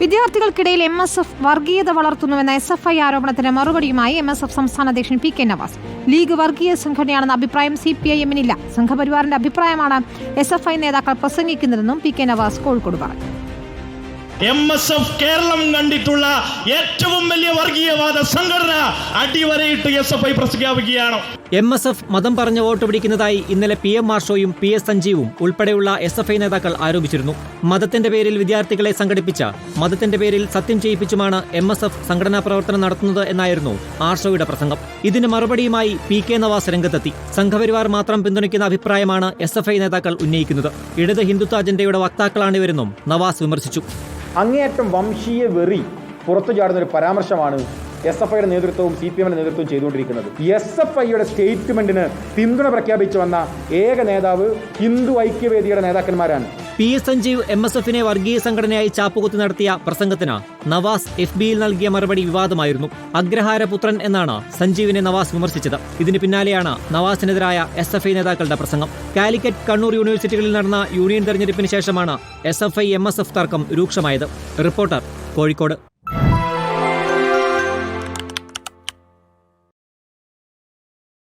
വിദ്യാർത്ഥികൾക്കിടയിൽ M S F വർഗീയത വളർത്തുന്നുവെന്ന S F I ആരോപണത്തിന് മറുപടിയുമായി എം എസ് എഫ് സംസ്ഥാന അധ്യക്ഷൻ പി കെ നവാസ്. ലീഗ് വർഗീയ സംഘടനയാണെന്ന അഭിപ്രായം സി പി ഐ എമ്മിനില്ല. സംഘപരിവാറിന്റെ അഭിപ്രായമാണ് എസ് എഫ് ഐ നേതാക്കൾ പ്രസംഗിക്കുന്നതെന്നും പി കെ നവാസ് കോഴിക്കോട് പറഞ്ഞു. എം എസ് എഫ് കേരളം കണ്ടിട്ടുള്ള ഏറ്റവും വലിയ വർഗീയവാദ സംഘടന അടിവരയിട്ട് എസ് എഫ് ഐ പ്രഖ്യാപിക്കുകയാണ്. എം എസ് എഫ് മതം പറഞ്ഞ് വോട്ട് പിടിക്കുന്നതായി ഇന്നലെ പി എം മാർഷോയും പി എസ് സഞ്ജീവും ഉൾപ്പെടെയുള്ള എസ് എഫ് ഐ നേതാക്കൾ ആരോപിച്ചിരുന്നു. മതത്തിന്റെ പേരിൽ വിദ്യാർത്ഥികളെ സംഘടിപ്പിച്ച മതത്തിന്റെ പേരിൽ സത്യം ചെയ്യിപ്പിച്ചുമാണ് എം എസ് എഫ് സംഘടനാ പ്രവർത്തനം നടത്തുന്നത് എന്നായിരുന്നു ആർഷോയുടെ പ്രസംഗം. ഇതിന് മറുപടിയുമായി പി കെ നവാസ് രംഗത്തെത്തി. സംഘപരിവാർ മാത്രം പിന്തുണയ്ക്കുന്ന അഭിപ്രായമാണ് എസ് എഫ് ഐ നേതാക്കൾ ഉന്നയിക്കുന്നത്. ഇടത് ഹിന്ദുത്വ അജണ്ടയുടെ വക്താക്കളാണിവരെന്നും നവാസ് വിമർശിച്ചു. അങ്ങേയറ്റം വംശീയ വെറി പുറത്തു ചാടുന്ന ഒരു പരാമർശമാണ് എസ് എഫ് ഐയുടെ നേതൃത്വവും സി പി എമ്മിന്റെ നേതൃത്വവും ചെയ്തുകൊണ്ടിരിക്കുന്നത്. എസ് എഫ് ഐയുടെ സ്റ്റേറ്റ്മെന്റിന് പിന്തുണ പ്രഖ്യാപിച്ചു വന്ന ഏക നേതാവ് ഹിന്ദു ഐക്യവേദിയുടെ നേതാക്കന്മാരാണ്. P S Sanjeev M S എഫിനെ വർഗീയ സംഘടനയായി ചാപ്പുകുത്തി നടത്തിയ പ്രസംഗത്തിന് നവാസ് എഫ് ബിയിൽ നൽകിയ മറുപടി വിവാദമായിരുന്നു. അഗ്രഹാരപുത്രൻ എന്നാണ് സഞ്ജീവിനെ നവാസ് വിമർശിച്ചത്. ഇതിന് പിന്നാലെയാണ് നവാസിനെതിരായ എസ് എഫ് ഐ നേതാക്കളുടെ പ്രസംഗം. കാലിക്കറ്റ് കണ്ണൂർ യൂണിവേഴ്സിറ്റികളിൽ നടന്ന യൂണിയൻ തെരഞ്ഞെടുപ്പിന് ശേഷമാണ് S F I M S F തർക്കം രൂക്ഷമായത്. റിപ്പോർട്ടർ കോഴിക്കോട്.